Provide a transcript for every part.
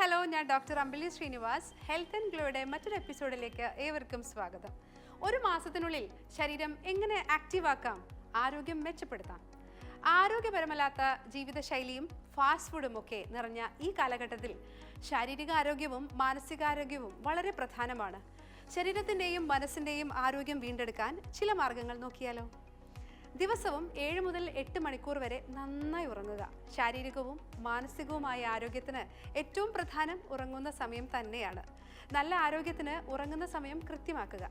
Hello ഞാൻ doctor Ambili Sreenivas. Health and ഗ്ലോയുടെ മറ്റൊരു എപ്പിസോഡിലേക്ക് ഏവർക്കും സ്വാഗതം. ഒരു മാസത്തിനുള്ളിൽ ശരീരം എങ്ങനെ ആക്റ്റീവാക്കാം ആരോഗ്യം മെച്ചപ്പെടുത്താം ആരോഗ്യപരമല്ലാത്ത ജീവിതശൈലിയും ഫാസ്റ്റ് ഫുഡും ഒക്കെ നിറഞ്ഞ ഈ കാലഘട്ടത്തിൽ ശാരീരിക ആരോഗ്യവും മാനസികാരോഗ്യവും വളരെ പ്രധാനമാണ്. ശരീരത്തിന്റെയും മനസ്സിന്റെയും ആരോഗ്യം വീണ്ടെടുക്കാൻ ചില മാർഗങ്ങൾ നോക്കിയാലോ? ദിവസവും ഏഴ് മുതൽ എട്ട് മണിക്കൂർ വരെ നന്നായി ഉറങ്ങുക. ശാരീരികവും മാനസികവുമായ ആരോഗ്യത്തിന് ഏറ്റവും പ്രധാനം ഉറങ്ങുന്ന സമയം തന്നെയാണ്. നല്ല ആരോഗ്യത്തിന് ഉറങ്ങുന്ന സമയം കൃത്യമാക്കുക.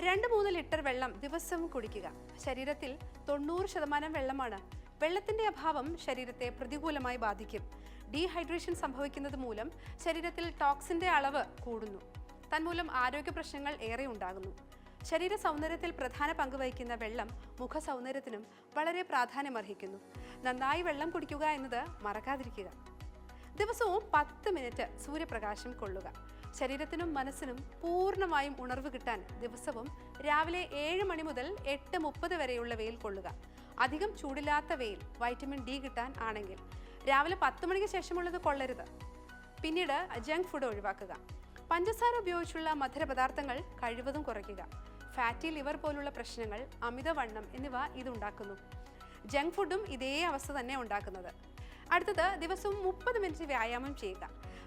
രണ്ട് മൂന്ന് ലിറ്റർ വെള്ളം ദിവസവും കുടിക്കുക. ശരീരത്തിൽ തൊണ്ണൂറ് ശതമാനം വെള്ളമാണ്. വെള്ളത്തിന്റെ അഭാവം ശരീരത്തെ പ്രതികൂലമായി ബാധിക്കും. ഡീഹൈഡ്രേഷൻ സംഭവിക്കുന്നത് മൂലം ശരീരത്തിൽ ടോക്സിന്റെ അളവ് കൂടുന്നു. തന്മൂലം ആരോഗ്യ പ്രശ്നങ്ങൾ ഏറെ ഉണ്ടാകുന്നു. ശരീര സൗന്ദര്യത്തിൽ പ്രധാന പങ്ക് വഹിക്കുന്ന വെള്ളം മുഖ സൗന്ദര്യത്തിനും വളരെ പ്രാധാന്യമർഹിക്കുന്നു. നന്നായി വെള്ളം കുടിക്കുക എന്നത് മറക്കാതിരിക്കുക. ദിവസവും പത്ത് മിനിറ്റ് സൂര്യപ്രകാശം കൊള്ളുക. ശരീരത്തിനും മനസ്സിനും പൂർണമായും ഉണർവ് കിട്ടാൻ ദിവസവും രാവിലെ ഏഴ് മണി മുതൽ എട്ട് മുപ്പത് വരെയുള്ള വെയിൽ കൊള്ളുക. അധികം ചൂടില്ലാത്ത വെയിൽ വൈറ്റമിൻ ഡി കിട്ടാൻ ആണെങ്കിൽ രാവിലെ പത്ത് മണിക്ക് ശേഷമുള്ളത് കൊള്ളരുത്. പിന്നീട് ജങ്ക് ഫുഡ് ഒഴിവാക്കുക. പഞ്ചസാര ഉപയോഗിച്ചുള്ള മധുരപദാർത്ഥങ്ങൾ കഴിവതും കുറയ്ക്കുക. ഫാറ്റി ലിവർ പോലുള്ള പ്രശ്നങ്ങൾ അമിതവണ്ണം എന്നിവ ഇതുണ്ടാക്കുന്നു. ജങ്ക് ഫുഡും ഇതേ അവസ്ഥ തന്നെ ഉണ്ടാക്കുന്നത്. അടുത്തത് ദിവസവും മുപ്പത് മിനിറ്റ് വ്യായാമം ചെയ്യുക.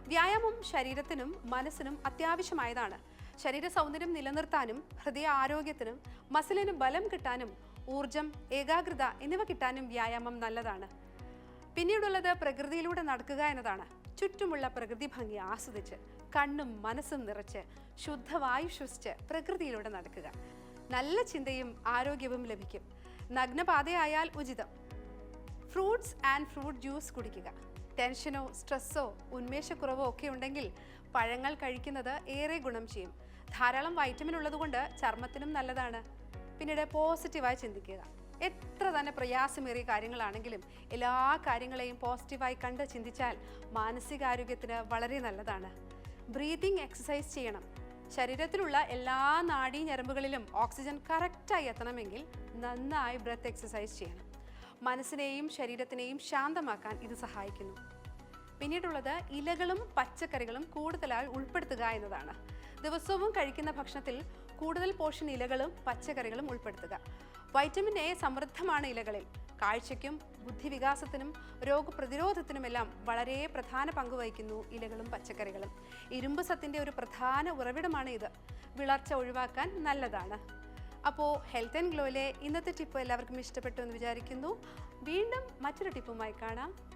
വ്യായാമം ശരീരത്തിനും മനസ്സിനും അത്യാവശ്യമായതാണ്. ശരീര സൗന്ദര്യം നിലനിർത്താനും ഹൃദയ ആരോഗ്യത്തിനും മസിലിന് ബലം കിട്ടാനും ഊർജം ഏകാഗ്രത എന്നിവ കിട്ടാനും വ്യായാമം നല്ലതാണ്. പിന്നീടുള്ളത് പ്രകൃതിയിലൂടെ നടക്കുക എന്നതാണ്. ചുറ്റുമുള്ള പ്രകൃതി ഭംഗി ആസ്വദിച്ച് കണ്ണും മനസ്സും നിറച്ച് ശുദ്ധവായു ശ്വസിച്ച് പ്രകൃതിയിലൂടെ നടക്കുക. നല്ല ചിന്തയും ആരോഗ്യവും ലഭിക്കും. നഗ്നപാതയായാൽ ഉചിതം. ഫ്രൂട്ട്സ് ആൻഡ് ഫ്രൂട്ട് ജ്യൂസ് കുടിക്കുക. ടെൻഷനോ സ്ട്രെസ്സോ ഉന്മേഷക്കുറവോ ഒക്കെ ഉണ്ടെങ്കിൽ പഴങ്ങൾ കഴിക്കുന്നത് ഏറെ ഗുണം ചെയ്യും. ധാരാളം വൈറ്റമിൻ ഉള്ളതുകൊണ്ട് ചർമ്മത്തിനും നല്ലതാണ്. പിന്നീട് പോസിറ്റീവായി ചിന്തിക്കുക. എത്ര തന്നെ പ്രയാസമേറിയ കാര്യങ്ങളാണെങ്കിലും എല്ലാ കാര്യങ്ങളെയും പോസിറ്റീവായി കണ്ട് ചിന്തിച്ചാൽ മാനസികാരോഗ്യത്തിന് വളരെ നല്ലതാണ്. ബ്രീതിങ് എക്സസൈസ് ചെയ്യണം. ശരീരത്തിലുള്ള എല്ലാ നാഡീ ഞരമ്പുകളിലും ഓക്സിജൻ കറക്റ്റായി എത്തണമെങ്കിൽ നന്നായി ബ്രത്ത് എക്സസൈസ് ചെയ്യണം. മനസ്സിനെയും ശരീരത്തിനെയും ശാന്തമാക്കാൻ ഇത് സഹായിക്കുന്നു. പിന്നീടുള്ളത് ഇലകളും പച്ചക്കറികളും കൂടുതലായി ഉൾപ്പെടുത്തുക എന്നതാണ്. ദിവസവും കഴിക്കുന്ന ഭക്ഷണത്തിൽ കൂടുതൽ പോഷൻ ഇലകളും പച്ചക്കറികളും ഉൾപ്പെടുത്തുക. വൈറ്റമിൻ എ സമൃദ്ധമാണ് ഇലകളിൽ. കാഴ്ചയ്ക്കും ബുദ്ധിവികാസത്തിനും രോഗപ്രതിരോധത്തിനുമെല്ലാം വളരെ പ്രധാന പങ്ക് വഹിക്കുന്നു ഇലകളും പച്ചക്കറികളും. ഇരുമ്പ് സത്തിന്റെ ഒരു പ്രധാന ഉറവിടമാണ് ഇത്. വിളർച്ച ഒഴിവാക്കാൻ നല്ലതാണ്. അപ്പോൾ ഹെൽത്ത് ആൻഡ് ഗ്ലോയിലെ ഇന്നത്തെ ടിപ്പ് എല്ലാവർക്കും ഇഷ്ടപ്പെട്ടു എന്ന് വിചാരിക്കുന്നു. വീണ്ടും മറ്റൊരു ടിപ്പുമായി കാണാം.